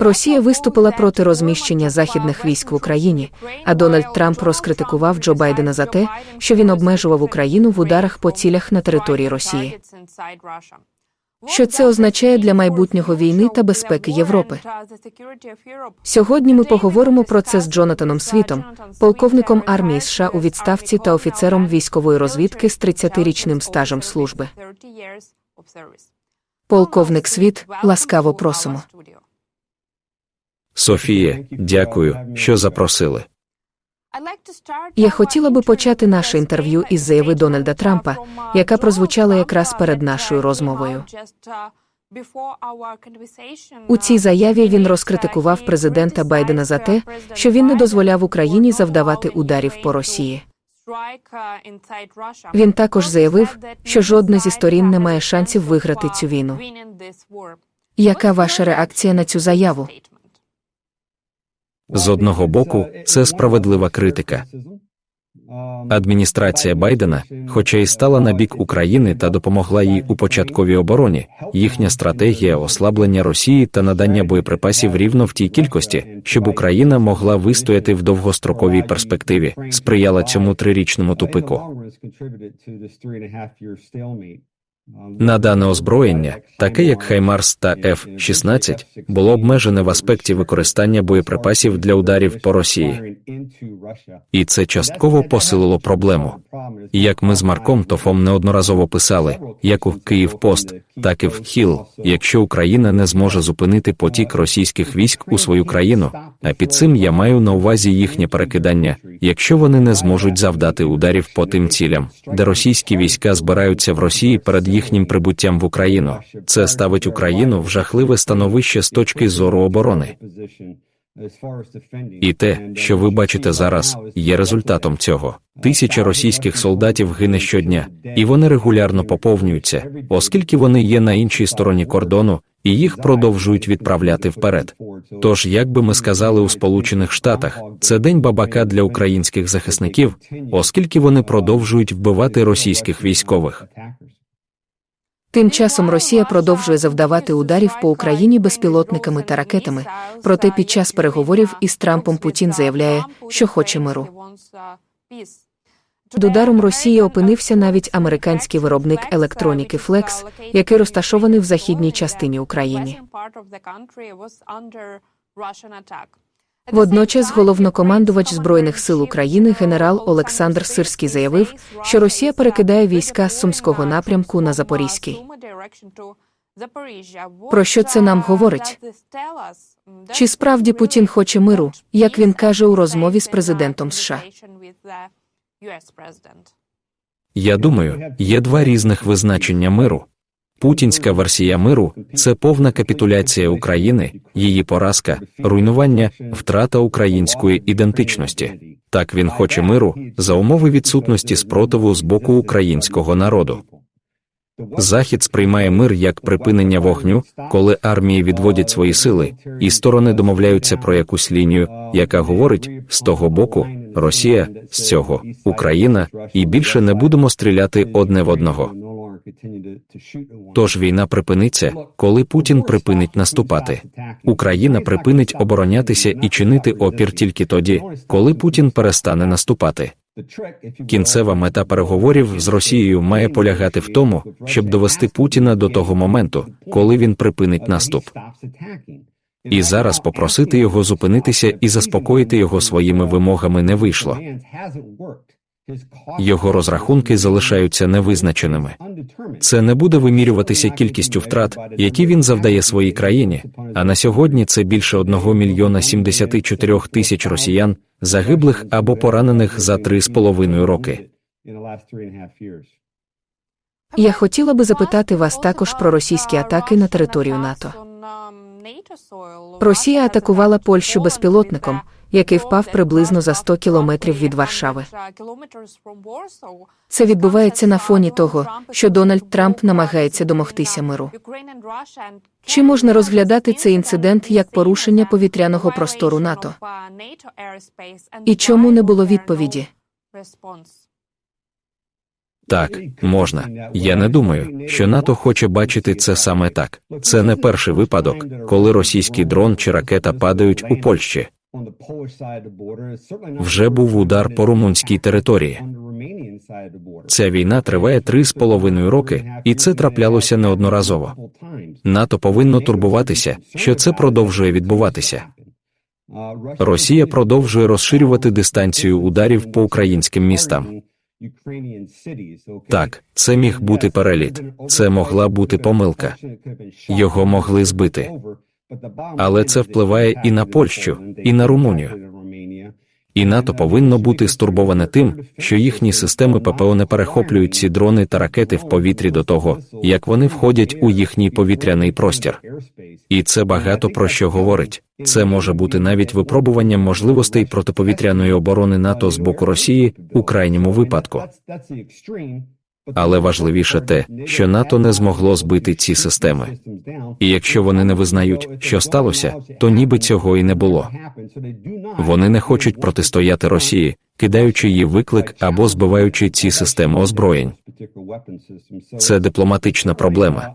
Росія виступила проти розміщення західних військ в Україні, а Дональд Трамп розкритикував Джо Байдена за те, що він обмежував Україну в ударах по цілях на території Росії. Що це означає для майбутнього війни та безпеки Європи? Сьогодні ми поговоримо про це з Джонатаном Світом, полковником армії США у відставці та офіцером військової розвідки з 30-річним стажем служби. Полковник Світ, ласкаво просимо. Софіє, дякую, що запросили. Я хотіла би почати наше інтерв'ю із заяви Дональда Трампа, яка прозвучала якраз перед нашою розмовою. У цій заяві він розкритикував президента Байдена за те, що він не дозволяв Україні завдавати ударів по Росії. Він також заявив, що жодна зі сторін не має шансів виграти цю війну. Яка ваша реакція на цю заяву? З одного боку, це справедлива критика. Адміністрація Байдена, хоча й стала на бік України та допомогла їй у початковій обороні, їхня стратегія ослаблення Росії та надання боєприпасів рівно в тій кількості, щоб Україна могла вистояти в довгостроковій перспективі, сприяла цьому трирічному тупику. Надане озброєння, таке як Хаймарс та F-16, було обмежене в аспекті використання боєприпасів для ударів по Росії. І це частково посилило проблему. Як ми з Марком Тофом неодноразово писали, як у Київ Пост, так і в Хіл, якщо Україна не зможе зупинити потік російських військ у свою країну, а під цим я маю на увазі їхнє перекидання, якщо вони не зможуть завдати ударів по тим цілям, де російські війська збираються в Росії перед їхнім прибуттям в Україну, це ставить Україну в жахливе становище з точки зору оборони. І те, що ви бачите зараз, є результатом цього. Тисяча російських солдатів гине щодня, і вони регулярно поповнюються, оскільки вони є на іншій стороні кордону, і їх продовжують відправляти вперед. Тож, як би ми сказали у Сполучених Штатах, це день бабака для українських захисників, оскільки вони продовжують вбивати російських військових. Тим часом Росія продовжує завдавати ударів по Україні безпілотниками та ракетами. Проте під час переговорів із Трампом Путін заявляє, що хоче миру. Під ударом Росії опинився навіть американський виробник електроніки Flex, який розташований в західній частині України. Водночас головнокомандувач збройних сил України генерал Олександр Сирський заявив, що Росія перекидає війська з сумського напрямку на Запорізький. Про що це нам говорить? Чи справді Путін хоче миру, як він каже у розмові з президентом США? Я думаю, є два різних визначення миру. Путінська версія миру це повна капітуляція України, її поразка, руйнування, втрата української ідентичності. Так він хоче миру за умови відсутності спротиву з боку українського народу. Захід сприймає мир як припинення вогню, коли армії відводять свої сили, і сторони домовляються про якусь лінію, яка говорить з того боку Росія, з цього Україна, і більше не будемо стріляти одне в одного. Тож війна припиниться, коли Путін припинить наступати. Україна припинить оборонятися і чинити опір тільки тоді, коли Путін перестане наступати. Кінцева мета переговорів з Росією має полягати в тому, щоб довести Путіна до того моменту, коли він припинить наступ. І зараз попросити його зупинитися і заспокоїти його своїми вимогами не вийшло. Його розрахунки залишаються невизначеними. Це не буде вимірюватися кількістю втрат, які він завдає своїй країні. А на сьогодні це більше 1 мільйона 74 тисяч росіян, загиблих або поранених за три з половиною роки. Я хотіла би запитати вас також про російські атаки на територію НАТО. Росія атакувала Польщу безпілотником, який впав приблизно за 100 кілометрів від Варшави. Це відбувається на фоні того, що Дональд Трамп намагається домогтися миру. Чи можна розглядати цей інцидент як порушення повітряного простору НАТО? І чому не було відповіді? Так, можна. Я не думаю, що НАТО хоче бачити це саме так. Це не перший випадок, коли російський дрон чи ракета падають у Польщі. Вже був удар по румунській території. Ця війна триває три з половиною роки, і це траплялося неодноразово. НАТО повинно турбуватися, що це продовжує відбуватися. Росія продовжує розширювати дистанцію ударів по українським містам. Так, це міг бути переліт, це могла бути помилка. Його могли збити. Але це впливає і на Польщу, і на Румунію. І НАТО повинно бути стурбоване тим, що їхні системи ППО не перехоплюють ці дрони та ракети в повітрі до того, як вони входять у їхній повітряний простір. І це багато про що говорить. Це може бути навіть випробуванням можливостей протиповітряної оборони НАТО з боку Росії у крайньому випадку. Але важливіше те, що НАТО не змогло збити ці системи. І якщо вони не визнають, що сталося, то ніби цього і не було. Вони не хочуть протистояти Росії, кидаючи їй виклик або збиваючи ці системи озброєнь. Це дипломатична проблема.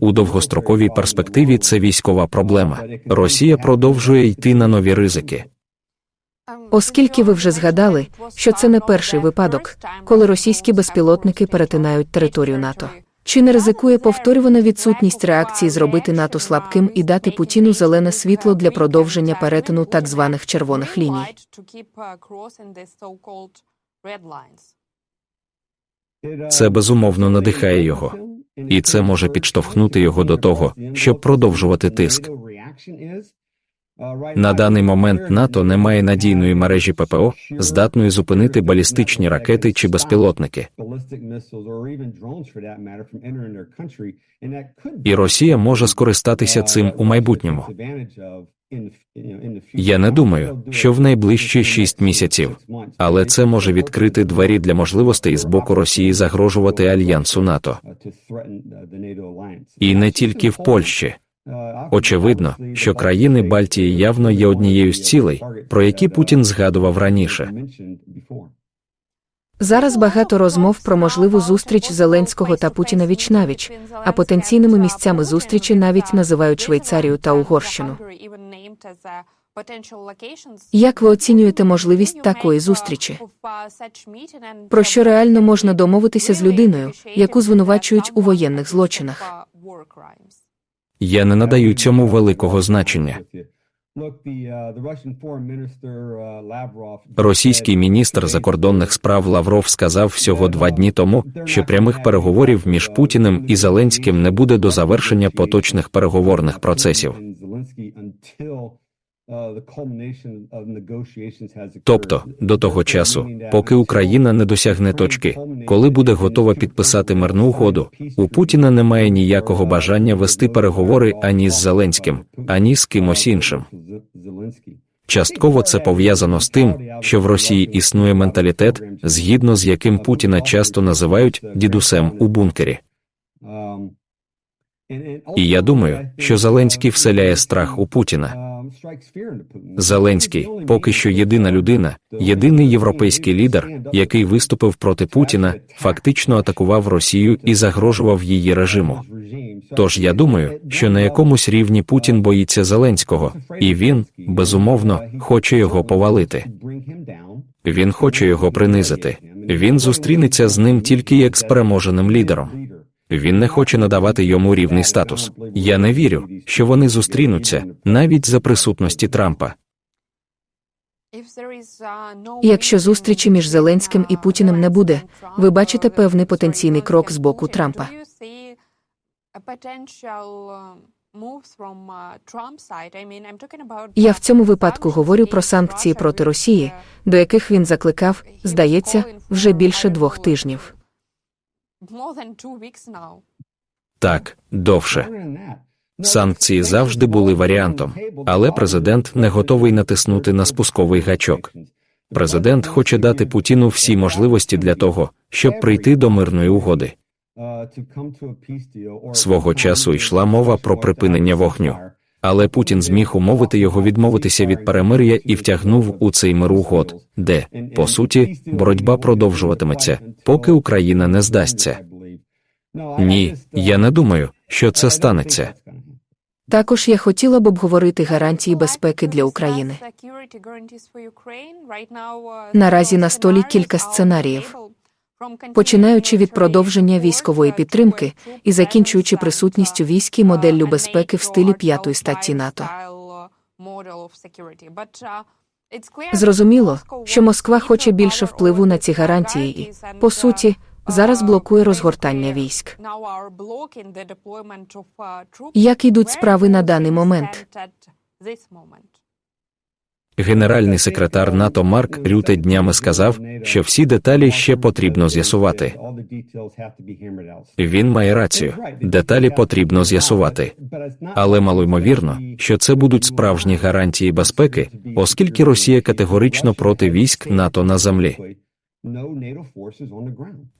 У довгостроковій перспективі це військова проблема. Росія продовжує йти на нові ризики. Оскільки ви вже згадали, що це не перший випадок, коли російські безпілотники перетинають територію НАТО. Чи не ризикує повторювана відсутність реакції зробити НАТО слабким і дати Путіну зелене світло для продовження перетину так званих червоних ліній? Це безумовно надихає його, і це може підштовхнути його до того, щоб продовжувати тиск. На даний момент НАТО не має надійної мережі ППО, здатної зупинити балістичні ракети чи безпілотники. І Росія може скористатися цим у майбутньому. Я не думаю, що в найближчі шість місяців, але це може відкрити двері для можливостей з боку Росії загрожувати альянсу НАТО. І не тільки в Польщі. Очевидно, що країни Балтії явно є однією з цілей, про які Путін згадував раніше. Зараз багато розмов про можливу зустріч Зеленського та Путіна віч-навіч, а потенційними місцями зустрічі навіть називають Швейцарію та Угорщину. Як ви оцінюєте можливість такої зустрічі? Про що реально можна домовитися з людиною, яку звинувачують у воєнних злочинах? Я не надаю цьому великого значення. Російський міністр закордонних справ Лавров сказав всього два дні тому, що прямих переговорів між Путіним і Зеленським не буде до завершення поточних переговорних процесів. Тобто до того часу, поки Україна не досягне точки, коли буде готова підписати мирну угоду, у Путіна немає ніякого бажання вести переговори ані з Зеленським, ані з кимось іншим. Частково це пов'язано з тим, що в Росії існує менталітет, згідно з яким Путіна часто називають дідусем у бункері. І я думаю, що Зеленський вселяє страх у Путіна. Зеленський поки що єдина людина, єдиний європейський лідер, який виступив проти Путіна, фактично атакував Росію і загрожував її режиму. Тож я думаю, що на якомусь рівні Путін боїться Зеленського, і він, безумовно, хоче його повалити. Він хоче його принизити. Він зустрінеться з ним тільки як з переможеним лідером. Він не хоче надавати йому рівний статус. Я не вірю, що вони зустрінуться навіть за присутності Трампа. Якщо зустрічі між Зеленським і Путіним не буде, ви бачите певний потенційний крок з боку Трампа. Я в цьому випадку говорю про санкції проти Росії, до яких він закликав, здається, вже більше двох тижнів. Так, довше. Санкції завжди були варіантом, але президент не готовий натиснути на спусковий гачок. Президент хоче дати Путіну всі можливості для того, щоб прийти до мирної угоди. Свого часу йшла мова про припинення вогню, Але Путін зміг умовити його відмовитися від перемир'я і втягнув у цей мир угод, де, по суті, боротьба продовжуватиметься, поки Україна не здасться. Ні, я не думаю, що це станеться. Також я хотіла б обговорити гарантії безпеки для України. Наразі на столі кілька сценаріїв. Починаючи від продовження військової підтримки і закінчуючи присутністю військ і моделлю безпеки в стилі п'ятої статті НАТО. Зрозуміло, що Москва хоче більше впливу на ці гарантії і, по суті, зараз блокує розгортання військ. Як ідуть справи на даний момент? Генеральний секретар НАТО Марк Рюте днями сказав, що всі деталі ще потрібно з'ясувати. Він має рацію. Деталі потрібно з'ясувати. Але малоймовірно, що це будуть справжні гарантії безпеки, оскільки Росія категорично проти військ НАТО на землі.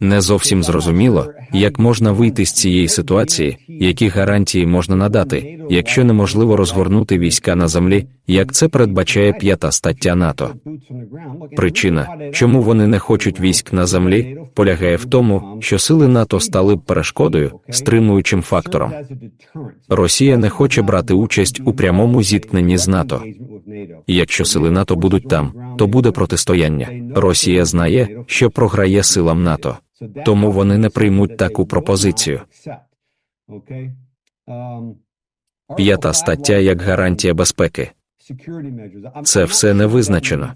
Не зовсім зрозуміло, як можна вийти з цієї ситуації, які гарантії можна надати, якщо неможливо розгорнути війська на землі, як це передбачає п'ята стаття НАТО. Причина, чому вони не хочуть військ на землі, полягає в тому, що сили НАТО стали б перешкодою, стримуючим фактором. Росія не хоче брати участь у прямому зіткненні з НАТО. І Якщо сили НАТО будуть там, то буде протистояння. Росія знає, що програє силам НАТО, тому вони не приймуть таку пропозицію. П'ята стаття як гарантія безпеки. Це все не визначено.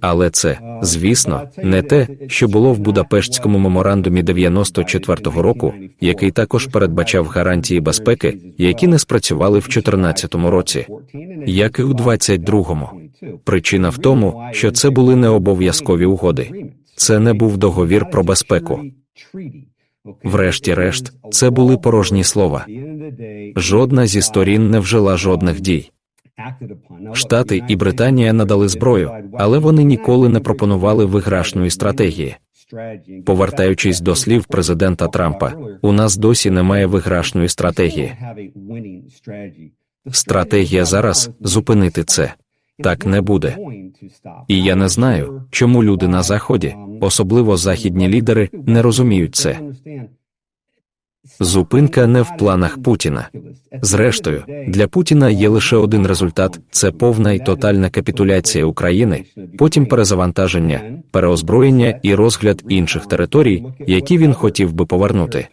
Але це, звісно, не те, що було в Будапештському меморандумі 94-го року, який також передбачав гарантії безпеки, які не спрацювали в 2014 році, як і у 22-му. Причина в тому, що це були не обов'язкові угоди. Це не був договір про безпеку. Врешті-решт, це були порожні слова. Жодна зі сторін не вжила жодних дій. Штати і Британія надали зброю, але вони ніколи не пропонували виграшної стратегії. Повертаючись до слів президента Трампа, у нас досі немає виграшної стратегії. Стратегія зараз зупинити це. Так не буде. І я не знаю, чому люди на заході, особливо західні лідери, не розуміють це. Зупинка не в планах Путіна. Зрештою, для Путіна є лише один результат: це повна і тотальна капітуляція України, потім перезавантаження, переозброєння і розгляд інших територій, які він хотів би повернути.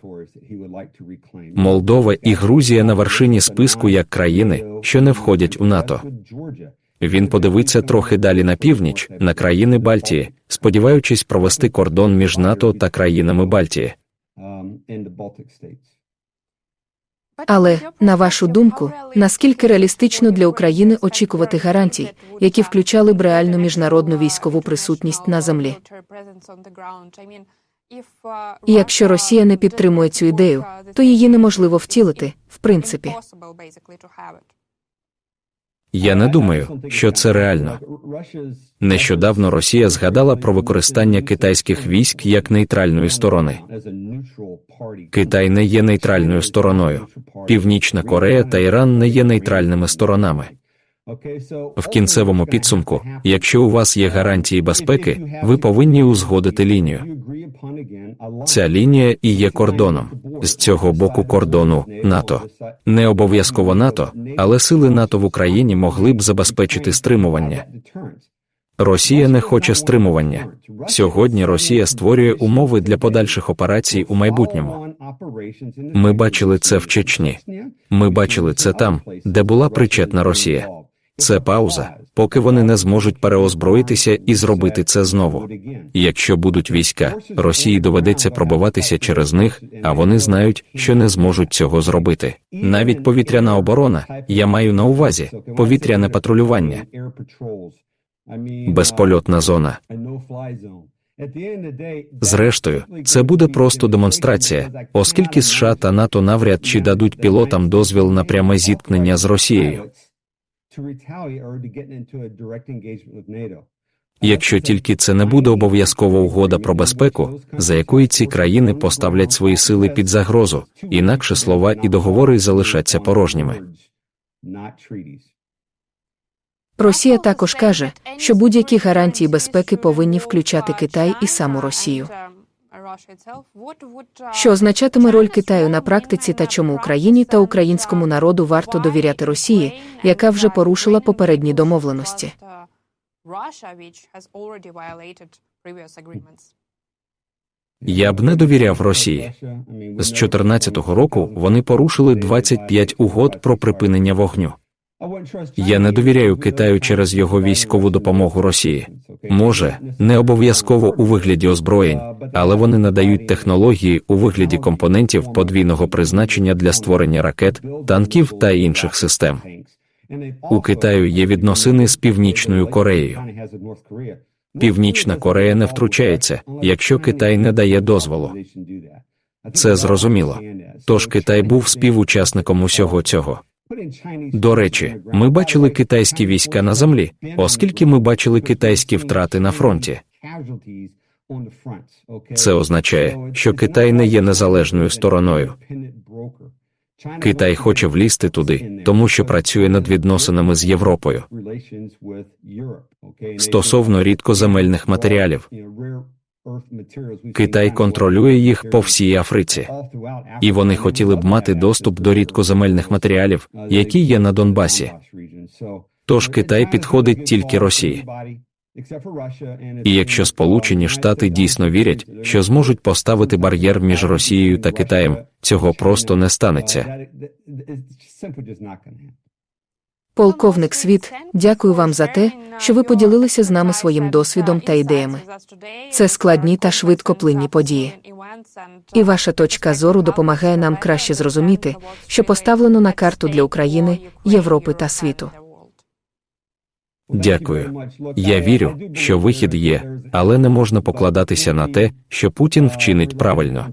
Молдова і Грузія на вершині списку як країни, що не входять у НАТО. Він подивиться трохи далі на північ, на країни Бальтії, сподіваючись провести кордон між НАТО та країнами Бальтії. Але, на вашу думку, наскільки реалістично для України очікувати гарантій, які включали б реальну міжнародну військову присутність на землі? І якщо Росія не підтримує цю ідею, то її неможливо втілити, в принципі. Я не думаю, що це реально. Нещодавно Росія згадала про використання китайських військ як нейтральної сторони. Китай не є нейтральною стороною. Північна Корея та Іран не є нейтральними сторонами. В кінцевому підсумку, якщо у вас є гарантії безпеки, ви повинні узгодити лінію. Ця лінія і є кордоном з цього боку кордону НАТО. Не обов'язково НАТО, але сили НАТО в Україні могли б забезпечити стримування. Росія не хоче стримування. Сьогодні Росія створює умови для подальших операцій у майбутньому. Ми бачили це в Чечні. Ми бачили це там, де була причетна Росія. Це пауза, поки вони не зможуть переозброїтися і зробити це знову. Якщо будуть війська, Росії доведеться пробиватися через них, а вони знають, що не зможуть цього зробити. Навіть повітряна оборона, я маю на увазі повітряне патрулювання, безпольотна зона. Зрештою, це буде просто демонстрація, оскільки США та НАТО навряд чи дадуть пілотам дозвіл на пряме зіткнення з Росією. Якщо тільки це не буде обов'язкова угода про безпеку, за якої ці країни поставлять свої сили під загрозу, інакше слова і договори залишаться порожніми. Росія також каже, що будь-які гарантії безпеки повинні включати Китай і саму Росію. Що означатиме роль Китаю на практиці та чому Україні та українському народу варто довіряти Росії, яка вже порушила попередні домовленості. Я б не довіряв Росії. З 14-го року вони порушили 25 угод про припинення вогню. Я не довіряю Китаю через його військову допомогу Росії. Може, не обов'язково у вигляді озброєнь, але вони надають технології у вигляді компонентів подвійного призначення для створення ракет, танків та інших систем. У Китаю є відносини з Північною Кореєю. Північна Корея не втручається, якщо Китай не дає дозволу. Це зрозуміло. Тож Китай був співучасником усього цього. До речі, ми бачили китайські війська на землі, оскільки ми бачили китайські втрати на фронті. Це означає, що Китай не є незалежною стороною. Китай хоче влізти туди, тому що працює над відносинами з Європою стосовно рідкоземельних матеріалів. Китай контролює їх по всій Африці, і вони хотіли б мати доступ до рідкоземельних матеріалів, які є на Донбасі. Тож Китай підходить тільки Росії. І якщо Сполучені Штати дійсно вірять, що зможуть поставити бар'єр між Росією та Китаєм, цього просто не станеться. Полковник Світ, дякую вам за те, що ви поділилися з нами своїм досвідом та ідеями. Це складні та швидкоплинні події. І ваша точка зору допомагає нам краще зрозуміти, що поставлено на карту для України, Європи та світу. Дякую. Я вірю, що вихід є, але не можна покладатися на те, що Путін вчинить правильно.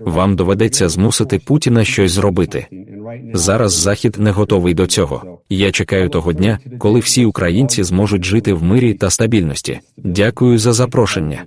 Вам доведеться змусити Путіна щось зробити. Зараз Захід не готовий до цього. Я чекаю того дня, коли всі українці зможуть жити в мирі та стабільності. Дякую за запрошення.